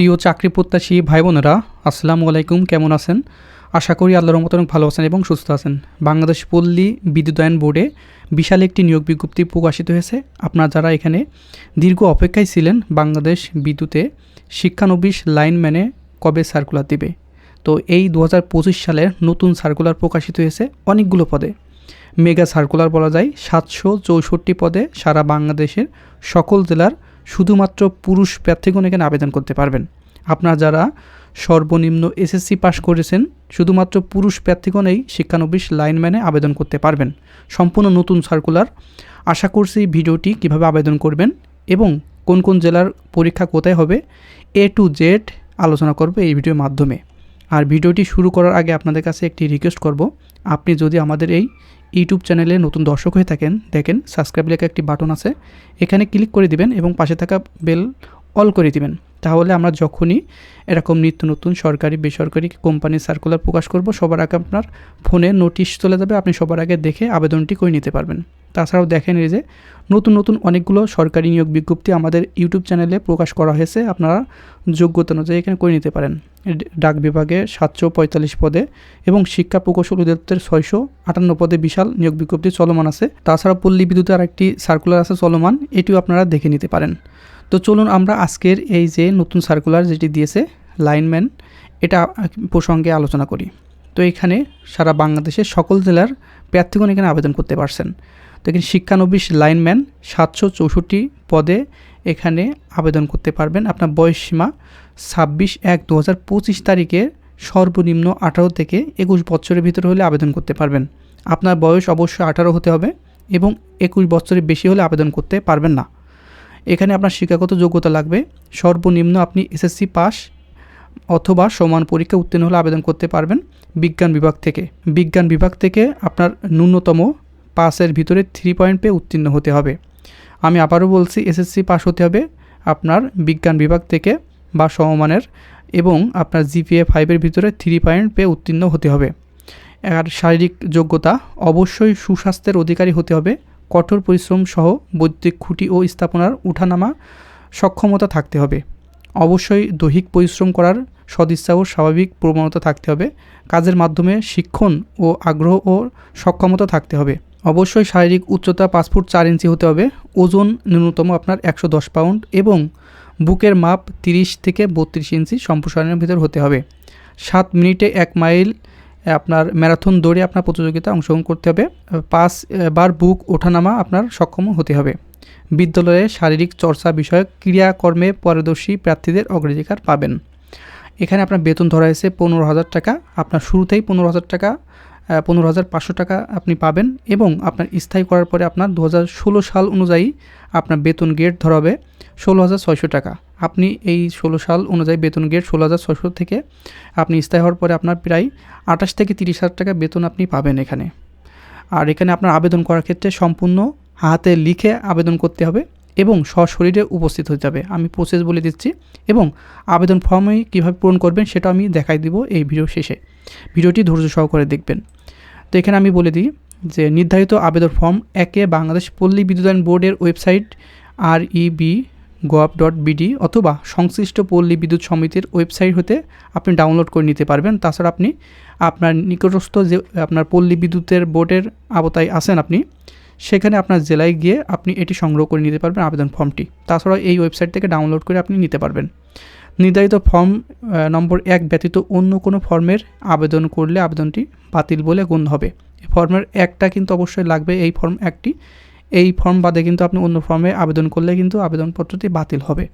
প্রিয় চাকরি প্রত্যাশী ভাই বোনেরা আসসালামু আলাইকুম, কেমন আছেন? আশা করি আল্লাহর মতো অনেক ভালো আছেন এবং সুস্থ আছেন। বাংলাদেশ পল্লী বিদ্যুতায়ন বোর্ডে বিশাল একটি নিয়োগ বিজ্ঞপ্তি প্রকাশিত হয়েছে। আপনারা যারা এখানে দীর্ঘ অপেক্ষায় ছিলেন বাংলাদেশ বিদ্যুতে, শিক্ষানবিশ লাইনম্যানে কবে সার্কুলার দিবে? তো এই দু হাজার পঁচিশ সালের নতুন সার্কুলার প্রকাশিত হয়েছে অনেকগুলো পদে। মেগা সার্কুলার বলা যায় সাতশো চৌষট্টি পদে সারা বাংলাদেশের সকল জেলার শুধুমাত্র পুরুষ প্রার্থীগণ এখানে আবেদন করতে পারবেন। আপনারা যারা সর্বনিম্ন এসএসসি পাশ করেছেন, শুধুমাত্র পুরুষ প্রার্থীগণ এই শিক্ষানবিশ লাইনম্যানে আবেদন করতে পারবেন। সম্পূর্ণ নতুন সার্কুলার আশা করছি ভিডিওটি কীভাবে আবেদন করবেন এবং কোন কোন জেলার পরীক্ষা কোথায় হবে এ টু জেড আলোচনা করবে এই ভিডিওর মাধ্যমে। আর ভিডিওটি শুরু করার আগে আপনাদের কাছে একটি রিকোয়েস্ট করব। আপনি যদি আমাদের এই ইউটিউব চ্যানেলে নতুন দর্শক হয়ে থাকেন, দেখেন, সাবস্ক্রাইব লেখা একটি বাটন আছে, এখানে ক্লিক করে দিবেন এবং পাশে থাকা বেল অল করে দিবেন। তাহলে আমরা যখনই এরকম নিত্য নতুন সরকারি, বেসরকারি কোম্পানির সার্কুলার প্রকাশ করব, সবার আগে আপনার ফোনে নোটিশ চলে যাবে, আপনি সবার আগে দেখে আবেদনটি করে নিতে পারবেন। তাছাড়াও দেখেন এই যে, নতুন নতুন অনেকগুলো সরকারি নিয়োগ বিজ্ঞপ্তি আমাদের ইউটিউব চ্যানেলে প্রকাশ করা হয়েছে, আপনারা যোগ্যতা অনুযায়ী এখানে করে নিতে পারেন। ডাক বিভাগে সাতশো পঁয়তাল্লিশ পদে এবং শিক্ষা প্রকৌশল অধিদপ্তরের ছয়শো আটান্ন পদে বিশাল নিয়োগ বিজ্ঞপ্তি চলমান আছে। তাছাড়া পল্লী বিদ্যুতের আরেকটি সার্কুলার আছে চলমান, এটিও আপনারা দেখে নিতে পারেন। তো চলুন আমরা আজকের এই যে নতুন সার্কুলার যেটি দিয়েছে লাইনম্যান এটা প্রসঙ্গে আলোচনা করি। তো এখানে সারা বাংলাদেশের সকল জেলার প্রার্থীগণ এখানে আবেদন করতে পারছেন। তো এখানে শিক্ষানবিশ লাইনম্যান সাতশো চৌষট্টি পদে এখানে আবেদন করতে পারবেন। আপনার বয়স সীমা ছাব্বিশ এক দু হাজার পঁচিশ তারিখে সর্বনিম্ন আঠারো থেকে একুশ বছরের ভিতরে হলে আবেদন করতে পারবেন। আপনার বয়স অবশ্যই আঠারো হতে হবে এবং একুশ বছরের বেশি হলে আবেদন করতে পারবেন না। এখানে আপনার শিক্ষাগত যোগ্যতা লাগবে। সর্বনিম্ন আপনি এসএসসি পাস অথবা সমান পরীক্ষা উত্তীর্ণ হলে আবেদন করতে পারবেন বিজ্ঞান বিভাগ থেকে। বিজ্ঞান বিভাগ থেকে আপনার ন্যূনতম পাসের ভিতরে থ্রি পয়েন্ট পেয়ে উত্তীর্ণ হতে হবে। আমি আবারও বলছি এসএসসি পাস হতে হবে আপনার বিজ্ঞান বিভাগ থেকে বা সমমানের এবং আপনার জিপিএ ফাইভের ভিতরে থ্রি পয়েন্ট পেয়ে উত্তীর্ণ হতে হবে। আর শারীরিক যোগ্যতা অবশ্যই সুস্বাস্থ্যের অধিকারী হতে হবে। কঠোর পরিশ্রম সহ বৈদ্যুতিক খুঁটি ও স্থাপনার উঠানামা সক্ষমতা থাকতে হবে। অবশ্যই দৈহিক পরিশ্রম করার সদিচ্ছা ও স্বাভাবিক প্রবণতা থাকতে হবে। কাজের মাধ্যমে শিক্ষণ ও আগ্রহ ও সক্ষমতা থাকতে হবে। অবশ্যই শারীরিক উচ্চতা পাঁচ ফুট চার ইঞ্চি হতে হবে। ওজন ন্যূনতম আপনার একশো দশ পাউন্ড এবং বুকের মাপ তিরিশ থেকে বত্রিশ ইঞ্চি সম্প্রসারণের ভিতর হতে হবে। সাত মিনিটে এক মাইল আপনার ম্যারাথন দৌড়ে আপনার প্রতিযোগিতা অংশগ্রহণ করতে হবে। পাঁচ বার বুক ওঠানামা আপনার সক্ষম হতে হবে। বিদ্যালয়ে শারীরিক চর্চা বিষয়ক ক্রিয়াকর্মে পারদর্শী প্রার্থীদের অগ্রাধিকার পাবেন। এখানে আপনার বেতন ধরা হয়েছে পনেরো হাজার টাকা। আপনার শুরুতেই পনেরো হাজার টাকা পনেরো হাজার পাঁচশো টাকা আপনি পাবেন এবং আপনার স্থায়ী করার পরে আপনার দু হাজার ষোলো সাল অনুযায়ী আপনার বেতন গেট ধরা হবে। ষোলো হাজার ছয়শো টাকা। আপনি এই ষোলো সাল অনুযায়ী বেতন গেট ষোলো হাজার ছয়শো থেকে আপনি স্থায়ী হওয়ার পরে আপনার প্রায় আঠাশ থেকে তিরিশ হাজার টাকা বেতন আপনি পাবেন এখানে। আর এখানে আপনার আবেদন করার ক্ষেত্রে সম্পূর্ণ হাতে লিখে আবেদন করতে হবে এবং সশরীরে উপস্থিত হতে হবে। আমি প্রসেস বলে দিচ্ছি এবং আবেদন ফর্মে কীভাবে পূরণ করবেন সেটা আমি দেখাই দিব এই ভিডিও শেষে। ভিডিওটি ধৈর্য সহকারে দেখবেন। তো এখানে আমি বলে দিই যে নির্ধারিত আবেদন ফর্ম একে বাংলাদেশ পল্লী বিদ্যুতায়ন বোর্ডের website R EB gov dot BD অথবা সংশ্লিষ্ট পল্লী বিদ্যুৎ সমিতির ওয়েবসাইট হতে আপনি ডাউনলোড করে নিতে পারবেন। তাছাড়া আপনি আপনার নিকটস্থ যে, আপনার পল্লী বিদ্যুতের বোর্ডের আওতায় আছেন আপনি, সেখানে আপনার জেলায় গিয়ে আপনি এটি সংগ্রহ করে নিতে পারবেন আবেদন ফর্মটি। তাছাড়া এই ওয়েবসাইট থেকে ডাউনলোড করে আপনি নিতে পারবেন। নির্ধারিত ফর্ম নম্বর এক ব্যতীত অন্য কোনো ফর্মের আবেদন করলে আবেদনটি বাতিল বলে গণ্য হবে। ফর্মের একটা কিন্তু অবশ্যই লাগবে। এই ফর্ম একটি এই ফর্ম বাদে কিন্তু আপনি অন্য ফর্মে আবেদন করলে কিন্তু আবেদনপত্রটি বাতিল হবে।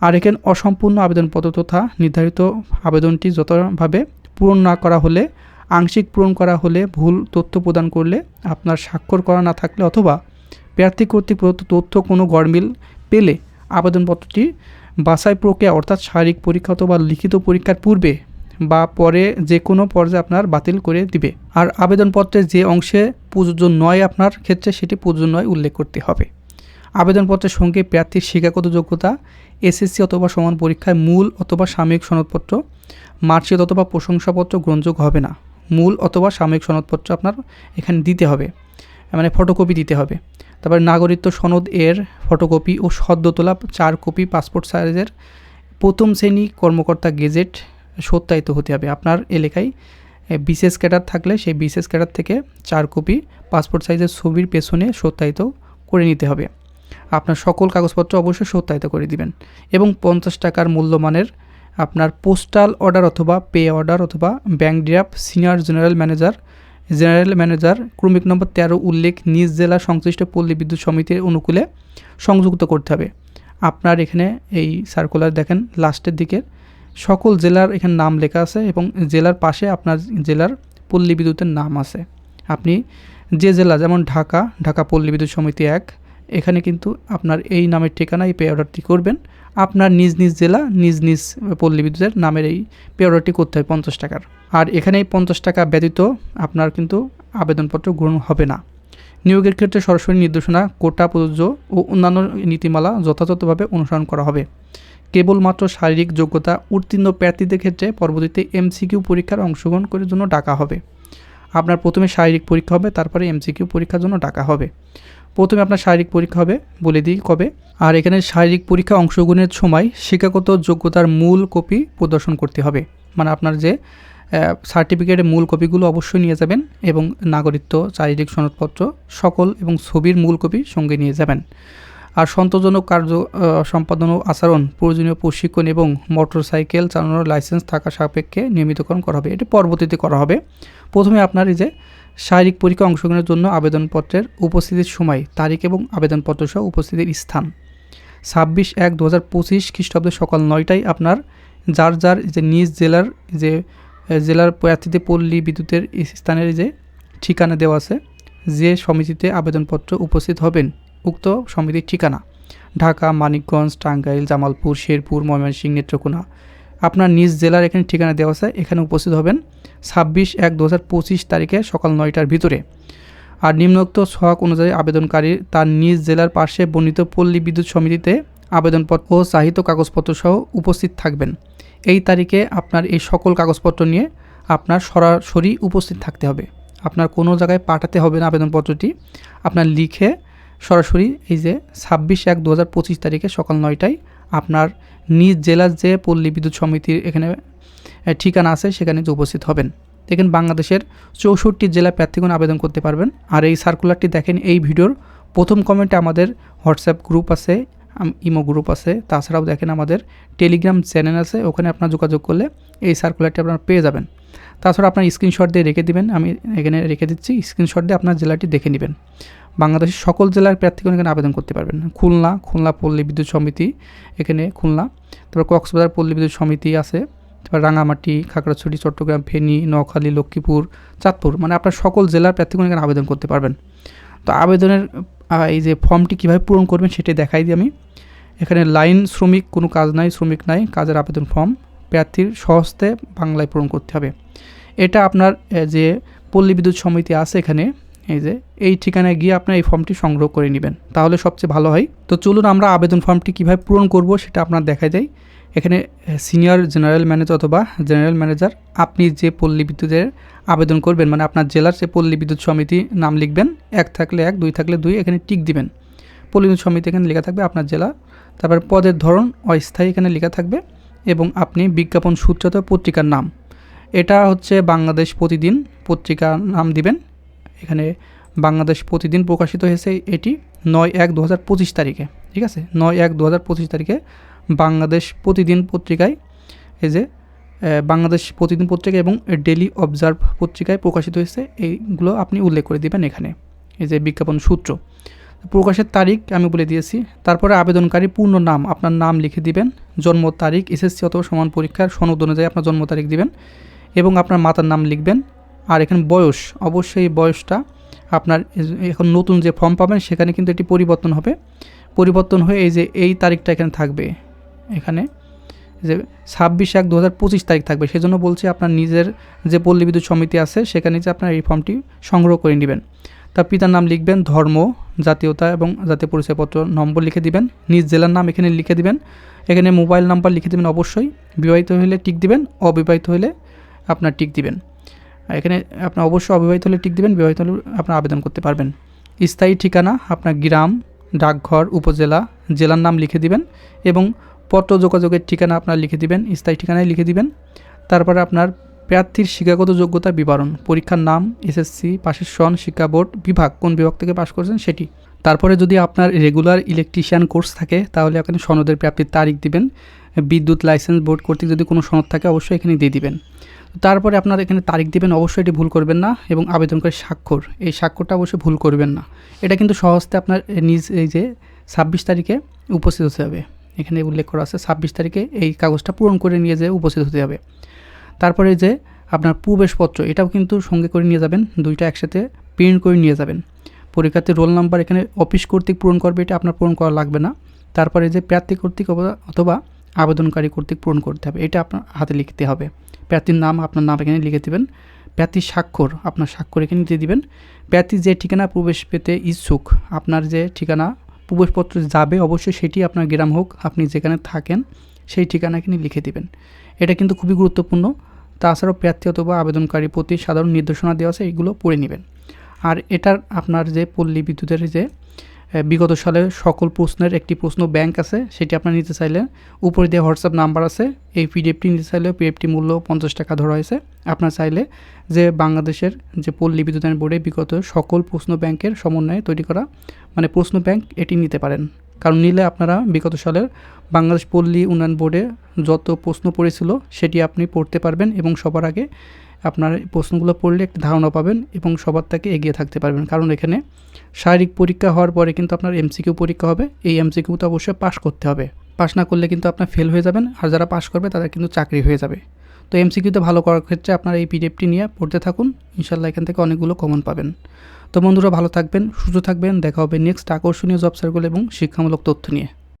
আর এখানে অসম্পূর্ণ আবেদনপত্র তথা নির্ধারিত আবেদনটি যতভাবে পূরণ না করা হলে, আংশিক পূরণ করা হলে ভুল তথ্য প্রদান করলে আপনার স্বাক্ষর করা না থাকলে অথবা প্রার্থী কর্তৃক প্রদত্ত তথ্য কোনো গড়মিল পেলে আবেদনপত্রটি বাছাই প্রক্রিয়া অর্থাৎ শারীরিক পরীক্ষা অথবা লিখিত পরীক্ষার পূর্বে বা পরে যে কোনো পর্যায়ে আপনার বাতিল করে দিবে। আর আবেদনপত্রের যে অংশে প্রযোজ্য নয় আপনার ক্ষেত্রে, সেটি প্রযোজ্য নয় উল্লেখ করতে হবে। আবেদনপত্রের সঙ্গে প্রার্থীর শিক্ষাগত যোগ্যতা, এসএসসি অথবা সমান পরীক্ষায় মূল অথবা সাময়িক সনদপত্র, মার্কশিট অথবা প্রশংসাপত্র গ্রহণযোগ্য হবে না। মূল অথবা সাময়িক সনদপত্র আপনার এখানে দিতে হবে মানে ফটোকপি দিতে হবে। তারপরে নাগরিকত্ব সনদ এর ফটোকপি ও সদ্য তোলা চার কপি পাসপোর্ট সাইজের প্রথম শ্রেণি কর্মকর্তা গেজেট সত্যায়িত হতে হবে। আপনার এলাকায় বিশেষ ক্যাডার থাকলে সেই বিশেষ ক্যাডার থেকে চার কপি পাসপোর্ট সাইজের ছবির পেছনে সত্যায়িত করে নিতে হবে। আপনার সকল কাগজপত্র অবশ্যই সত্যায়িত করে দিবেন এবং পঞ্চাশ টাকার মূল্যমানের আপনার পোস্টাল অর্ডার অথবা পে অর্ডার অথবা bank draft senior general manager general manager, ক্রমিক নম্বর তেরো উল্লেখ নিজ জেলা সংশ্লিষ্ট পল্লী বিদ্যুৎ সমিতির অনুকূলে সংযুক্ত করতে হবে। আপনার এখানে এই সার্কুলার দেখেন লাস্টের দিকে সকল জেলার এখানে নাম লেখা আছে এবং জেলার পাশে আপনার জেলার পল্লী বিদ্যুতের নাম আছে। আপনি যে জেলা, যেমন ঢাকা ঢাকা পল্লী বিদ্যুৎ সমিতি এক, এখানে কিন্তু আপনার এই নামের ঠিকানা এই পে অর্ডারটি করবেন। আপনার নিজ নিজ জেলা, নিজ নিজ পল্লী বিদ্যুতের নামের এই পে অর্ডারটি করতে হয় পঞ্চাশ টাকার। আর এখানে এই পঞ্চাশ টাকা ব্যতীত আপনার কিন্তু আবেদনপত্র গ্রহণ হবে না। নিয়োগের ক্ষেত্রে সরাসরি নির্দেশনা, কোটা প্রযোজ্য ও অন্যান্য নীতিমালা যথাযথভাবে অনুসরণ করা হবে। কেবলমাত্র শারীরিক যোগ্যতা উত্তীর্ণ প্রার্থীদের ক্ষেত্রে পরবর্তীতে এমসিকিউ পরীক্ষার অংশগ্রহণ করার জন্য ডাকা হবে। আপনার প্রথমে শারীরিক পরীক্ষা হবে, তারপরে এমসিকিউ পরীক্ষার জন্য ডাকা হবে। প্রথমে আপনার শারীরিক পরীক্ষা হবে, বলে দিই কবে। আর এখানে শারীরিক পরীক্ষা অংশগ্রহণের সময় শিক্ষাগত যোগ্যতার মূল কপি প্রদর্শন করতে হবে। মানে আপনার যে সার্টিফিকেটের মূল কপিগুলো অবশ্যই নিয়ে যাবেন এবং নাগরিকত্ব শারীরিক সনদপত্র সকল এবং ছবির মূল কপি সঙ্গে নিয়ে যাবেন। আর সন্তোষজনক কার্য সম্পাদন ও আচরণ, প্রয়োজনীয় প্রশিক্ষণ এবং মোটরসাইকেল চালানোর লাইসেন্স থাকা সাপেক্ষে নিয়মিতকরণ করা হবে। এটি পরবর্তীতে করা হবে। প্রথমে আপনার এই যে শারীরিক পরীক্ষা অংশগ্রহণের জন্য আবেদনপত্রের উপস্থিতির সময়, তারিখ এবং আবেদনপত্র সহ উপস্থিতির স্থান। ছাব্বিশ এক দু হাজার পঁচিশ খ্রিস্টাব্দে সকাল নয়টায় আপনার যার যার যে নিজ জেলার যে জেলার প্রার্থীতে পল্লী বিদ্যুতের স্থানের যে ঠিকানা দেওয়া আছে, যে সমিতিতে আবেদনপত্র উপস্থিত হবেন উক্ত সমিতির ঠিকানা। ঢাকা, মানিকগঞ্জ, টাঙ্গাইল, জামালপুর, শেরপুর, ময়মনসিংহ, নেত্রকোনা। আপনার নিজ জেলার এখানে ঠিকানা দেওয়া আছে, এখানে উপস্থিত হবেন ছাব্বিশ এক দু হাজার পঁচিশ তারিখে সকাল নয়টার ভিতরে। আর নিম্নোক্ত ছক অনুযায়ী আবেদনকারী তার নিজ জেলার পাশে বর্ণিত পল্লী বিদ্যুৎ সমিতিতে আবেদনপত্র ও সাহিত্য কাগজপত্র সহ উপস্থিত থাকবেন। এই তারিখে আপনার এই সকল কাগজপত্র নিয়ে আপনার সরাসরি উপস্থিত থাকতে হবে। আপনার কোনো জায়গায় পাঠাতে হবে না আবেদনপত্রটি। আপনার লিখে সরাসরি এই যে ছাব্বিশ এক দু হাজার পঁচিশ তারিখে সকাল নয়টায় আপনার নিজ জেলার যে পল্লী বিদ্যুৎ সমিতির এখানে ঠিকানা আছে, সেখানে যে উপস্থিত হবেন। দেখেন বাংলাদেশের চৌষট্টি জেলা প্রার্থীগণ আবেদন করতে পারবেন। আর এই সার্কুলারটি দেখেন, এই ভিডিওর প্রথম কমেন্টে আমাদের হোয়াটসঅ্যাপ গ্রুপ আছে ইমো গ্রুপ আছে, তাছাড়াও দেখেন আমাদের টেলিগ্রাম চ্যানেল আছে, ওখানে আপনার যোগাযোগ করলে এই সার্কুলারটি আপনারা পেয়ে যাবেন। তাছাড়া আপনার স্ক্রিনশট দিয়ে রেখে দিবেন, আমি এখানে রেখে দিচ্ছি স্ক্রিনশট দিয়ে আপনার জেলাটি দেখে নেবেন। বাংলাদেশের সকল জেলার প্রার্থীগণ এখানে আবেদন করতে পারবেন। খুলনা খুলনা পল্লী বিদ্যুৎ সমিতি এখানে খুলনা, তারপর কক্সবাজার পল্লী বিদ্যুৎ সমিতি আছে, তারপর রাঙামাটি, খাগড়াছড়ি, চট্টগ্রাম, ফেনী, নোয়াখালী, লক্ষ্মীপুর, চাঁদপুর মানে আপনার সকল জেলার প্রার্থীগণ এখানে আবেদন করতে পারবেন। তো আবেদনের এই যে ফর্মটি কীভাবে পূরণ করবেন সেটাই দেখাই দিই আমি। এখানে লাইন শ্রমিক, কোনো কাজ নাই, শ্রমিক নাই, কাজের আবেদন ফর্ম, প্রার্থীর সহস্তে বাংলায় পূরণ করতে হবে। এটা আপনার যে পল্লী বিদ্যুৎ সমিতি আছে এখানে এই যে, এই ঠিকানায় গিয়ে আপনার এই ফর্মটি সংগ্রহ করে নেবেন। তাহলে সবচেয়ে ভালো হয়। তো চলুন আমরা আবেদন ফর্মটি কীভাবে পূরণ করব সেটা আপনার দেখা যায় এখানে সিনিয়র জেনারেল ম্যানেজার অথবা জেনারেল ম্যানেজার আপনি যে পল্লী বিদ্যুতের আবেদন করবেন মানে আপনার জেলার যে পল্লী বিদ্যুৎ সমিতি নাম লিখবেন, এক থাকলে এক, দুই থাকলে দুই, এখানে টিক দিবেন। পল্লী বিদ্যুৎ সমিতি এখানে লেখা থাকবে আপনার জেলা, তারপর পদের ধরন অস্থায়ী এখানে লেখা থাকবে, এবং আপনি বিজ্ঞাপন সূত্রত পত্রিকার নাম। এটা হচ্ছে বাংলাদেশ প্রতিদিন পত্রিকার নাম দিবেন এখানে বাংলাদেশ প্রতিদিন প্রকাশিত হয়েছে এটি নয় এক দু তারিখে, ঠিক আছে? নয় এক দু তারিখে বাংলাদেশ প্রতিদিন পত্রিকায় এই যে বাংলাদেশ প্রতিদিন পত্রিকা এবং ডেলি অবজার্ভ পত্রিকায় প্রকাশিত হয়েছে, এইগুলো আপনি উল্লেখ করে দেবেন এখানে, এই যে বিজ্ঞাপন সূত্র। প্রকাশের তারিখ আমি বলে দিয়েছি, তারপরে আবেদনকারী পূর্ণ নাম, আপনার নাম লিখে দিবেন, জন্ম তারিখ, এসএসসি অথবা সমান পরীক্ষার সনদ অনুযায়ী আপনার জন্ম তারিখ দিবেন এবং আপনার মাতার নাম লিখবেন আর এখানে বয়স, অবশ্যই বয়সটা আপনার এখন নতুন যে ফর্ম পাবেন, সেখানে কিন্তু এটি পরিবর্তন হবে। পরিবর্তন হয়ে এই যে এই তারিখটা এখানে থাকবে। এখানে যে ছাব্বিশ এক দু তারিখ থাকবে। সেজন্য বলছি আপনার নিজের যে পল্লী বিদ্যুৎ সমিতি আছে, সেখানে যে আপনার এই ফর্মটি সংগ্রহ করে নেবেন। তার পিতার নাম লিখবেন ধর্ম, জাতীয়তা এবং জাতীয় পরিচয়পত্র নম্বর লিখে দিবেন। নিজ জেলার নাম এখানে লিখে দিবেন। এখানে মোবাইল নাম্বার লিখে দেবেন অবশ্যই। বিবাহিত হলে টিক দিবেন, অবিবাহিত হলে আপনার টিক দিবেন। এখানে আপনার অবশ্যই অবিবাহিত হলে টিক দেবেন, বিবাহিত হলে আপনার আবেদন করতে পারবেন। স্থায়ী ঠিকানা, আপনার গ্রাম, ডাকঘর, উপজেলা, জেলার নাম লিখে দিবেন এবং পত্র যোগাযোগের ঠিকানা আপনার লিখে দিবেন, স্থায়ী ঠিকানায় লিখে দিবেন। তারপরে আপনার প্রার্থীর শিক্ষাগত যোগ্যতা বিবরণ, পরীক্ষার নাম এসএসসি পাশের সন, শিক্ষা বোর্ড, বিভাগ, কোন বিভাগ থেকে পাশ করেছেন সেটি। তারপরে যদি আপনার রেগুলার ইলেকট্রিশিয়ান কোর্স থাকে, তাহলে এখানে সনদের প্রাপ্তির তারিখ দিবেন। বিদ্যুৎ লাইসেন্স বোর্ড কর্তৃক যদি কোনো সনদ থাকে, অবশ্যই এখানে দিয়ে দিবেন। তারপরে আপনার এখানে তারিখ দিবেন, অবশ্যই এটি ভুল করবেন না এবং আবেদনকারী স্বাক্ষর। এই স্বাক্ষরটা অবশ্যই ভুল করবেন না। এটা কিন্তু সহজতে আপনার নিজ এই যে ছাব্বিশ তারিখে উপস্থিত হতে হবে। এখানে উল্লেখ করা আছে, ছাব্বিশ তারিখে এই কাগজটা পূরণ করে নিয়ে যেয়ে উপস্থিত হতে হবে। তারপরে যে আপনার প্রবেশপত্র, এটাও কিন্তু সঙ্গে করে নিয়ে যাবেন, দুইটা একসাথে প্রিন্ট করে নিয়ে যাবেন। পরীক্ষার্থীর রোল নাম্বার এখানে অফিস কর্তৃক পূরণ করবে, এটা আপনার পূরণ করা লাগবে না। তারপরে যে প্রার্থী কর্তৃক অথবা আবেদনকারী কর্তৃক পূরণ করতে হবে। এটা আপনার হাতে লিখতে হবে। প্রার্থীর নাম আপনার নাম এখানে লিখে দেবেন। প্রার্থীর স্বাক্ষর আপনার স্বাক্ষর এখানে দিয়ে দিবেন। প্রার্থী যে ঠিকানা প্রবেশ পেতে ইচ্ছুক, আপনার যে ঠিকানা প্রবেশপত্র যাবে অবশ্যই সেটি আপনার গ্রাম হোক, আপনি যেখানে থাকেন সেই ঠিকানা এখানে লিখে দিবেন। এটা কিন্তু খুবই গুরুত্বপূর্ণ। তাছাড়াও প্রার্থী অথবা আবেদনকারী প্রতি সাধারণ নির্দেশনা দেওয়া আছে, এগুলো পড়ে নেবেন। আর এটার আপনার যে পল্লী বিদ্যুতের যে বিগত সালের সকল প্রশ্নের একটি প্রশ্ন ব্যাংক আছে, সেটি আপনার নিতে চাইলে উপরে দিয়ে হোয়াটসঅ্যাপ নাম্বার আছে, এই পিডিএফটি নিতে চাইলে পিডিএফটি মূল্য পঞ্চাশ টাকা ধরা হয়েছে। আপনার চাইলে যে বাংলাদেশের যে পল্লী বিদ্যুতায়ন বোর্ডে বিগত সকল প্রশ্ন ব্যাংকের সমন্বয়ে তৈরি করা মানে প্রশ্ন ব্যাংক এটি নিতে পারেন। কারণ নিলে আপনারা বিগত সালের বাংলাদেশ পল্লী উন্নয়ন বোর্ডে যত প্রশ্ন পড়েছিল, সেটি আপনি পড়তে পারবেন এবং সবার আগে আপনার প্রশ্নগুলো পড়লে একটি ধারণা পাবেন এবং সবার থেকে এগিয়ে থাকতে পারবেন। কারণ এখানে শারীরিক পরীক্ষা হওয়ার পরে কিন্তু আপনার এমসিকিউ পরীক্ষা হবে। এই এমসিকিউতে অবশ্যই পাশ করতে হবে। পাশ না করলে কিন্তু আপনার ফেল হয়ে যাবেন আর যারা পাশ করবে তাদের কিন্তু চাকরি হয়ে যাবে। তো এমসিকিউতে ভালো করার ক্ষেত্রে আপনার এই পিডিএফটি নিয়ে পড়তে থাকুন। ইনশাল্লাহ এখান থেকে অনেকগুলো কমন পাবেন। তো বন্ধুরা ভালো থাকবেন, সুস্থ থাকবেন। দেখা হবে নেক্সট আকর্ষণীয় জব সার্কেল এবং শিক্ষামূলক তথ্য নিয়ে।